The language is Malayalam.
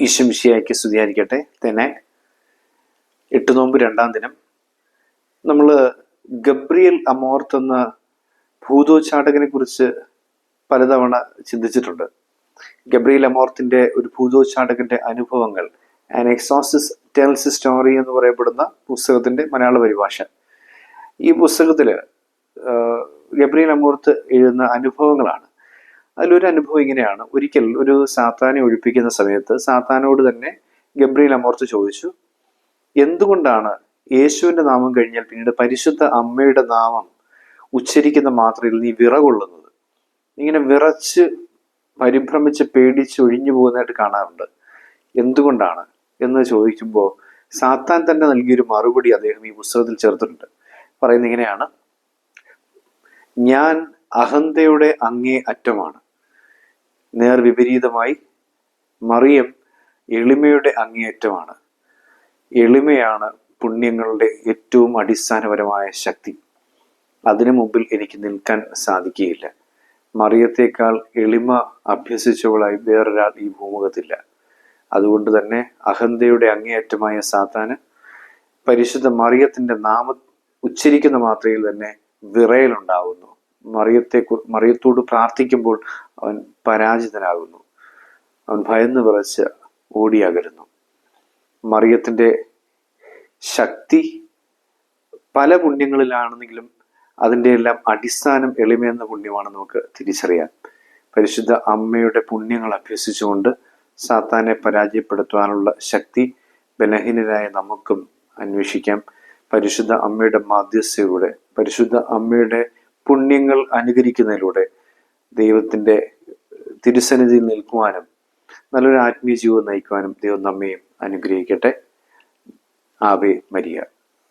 ഈശംശിയാക്കി സ്തുതിയായിരിക്കട്ടെ. തന്നെ എട്ട് നോമ്പ് രണ്ടാം ദിനം. നമ്മൾ ഗബ്രിയൽ അമോർത്ത് എന്ന ഭൂതോച്ചാടകനെ കുറിച്ച് പലതവണ ചിന്തിച്ചിട്ടുണ്ട്. ഗബ്രിയൽ അമോർത്തിന്റെ ഒരു ഭൂതോച്ചാടകന്റെ അനുഭവങ്ങൾ ആൻ എക്സോസിസ് ടെൽസ് സ്റ്റോറി എന്ന് പറയപ്പെടുന്ന പുസ്തകത്തിന്റെ മലയാള പരിഭാഷ. ഈ പുസ്തകത്തിൽ ഗബ്രിയൽ അമോർത്ത് എഴുതുന്ന അനുഭവങ്ങളാണ്. അതിലൊരു അനുഭവം ഇങ്ങനെയാണ്. ഒരിക്കൽ ഒരു സാത്താനെ ഒഴിപ്പിക്കുന്ന സമയത്ത് സാത്താനോട് തന്നെ ഗബ്രിയിൽ അമോർത്ത് ചോദിച്ചു എന്തുകൊണ്ടാണ് യേശുവിന്റെ നാമം കഴിഞ്ഞാൽ പിന്നീട് പരിശുദ്ധ അമ്മയുടെ നാമം ഉച്ചരിക്കുന്ന മാത്രയിൽ നീ വിറകൊള്ളുന്നത്? ഇങ്ങനെ വിറച്ച് പരിഭ്രമിച്ച് പേടിച്ച് ഒഴിഞ്ഞു പോകുന്നതായിട്ട് കാണാറുണ്ട്. എന്തുകൊണ്ടാണ്? എന്ന് ചോദിക്കുമ്പോൾ സാത്താൻ തന്നെ നൽകിയൊരു മറുപടി അദ്ദേഹം ഈ പുസ്തകത്തിൽ ചേർത്തിട്ടുണ്ട്. പറയുന്നത് ഇങ്ങനെയാണ് ഞാൻ അഹന്തയുടെ അങ്ങേ അറ്റമാണ്. നേർ വിപരീതമായി മറിയം എളിമയുടെ അങ്ങേയറ്റമാണ്. എളിമയാണ് പുണ്യങ്ങളുടെ ഏറ്റവും അടിസ്ഥാനപരമായ ശക്തി. അതിനു മുമ്പിൽ എനിക്ക് നിൽക്കാൻ സാധിക്കുകയില്ല. മറിയത്തേക്കാൾ എളിമ അഭ്യസിച്ചവളായി വേറൊരാൾ ഈ ഭൂമുഖത്തില്ല. അതുകൊണ്ട് തന്നെ അഹന്തയുടെ അങ്ങേയറ്റമായ സാത്താന് പരിശുദ്ധ മറിയത്തിന്റെ നാമ ഉച്ചരിക്കുന്ന മാത്രയിൽ തന്നെ വിറയലുണ്ടാവുന്നു. മറിയത്തെ മറിയത്തോട് പ്രാർത്ഥിക്കുമ്പോൾ അവൻ പരാജിതനാകുന്നു. അവൻ ഭയന്ന് വിറച്ച് ഓടിയകരുന്നു മറിയത്തിന്റെ ശക്തി പല പുണ്യങ്ങളിലാണെന്നെങ്കിലും അതിന്റെ എല്ലാം അടിസ്ഥാനം എളിമയെന്ന പുണ്യമാണ് നമുക്ക് തിരിച്ചറിയാൻ. പരിശുദ്ധ അമ്മയുടെ പുണ്യങ്ങൾ അഭ്യസിച്ചുകൊണ്ട് സാത്താനെ പരാജയപ്പെടുത്തുവാനുള്ള ശക്തി ബലഹീനരായ നമുക്കും അന്വേഷിക്കാം. പരിശുദ്ധ അമ്മയുടെ മാധ്യസ്ഥയിലൂടെ പരിശുദ്ധ അമ്മയുടെ പുണ്യങ്ങൾ അനുകരിക്കുന്നതിലൂടെ ദൈവത്തിന്റെ തിരുസന്നിധിയിൽ നിൽക്കുവാനും നല്ലൊരു ആത്മീയ ജീവിതം നയിക്കുവാനും ദൈവം നമ്മയും അനുഗ്രഹിക്കട്ടെ. ആവേ മരിയ.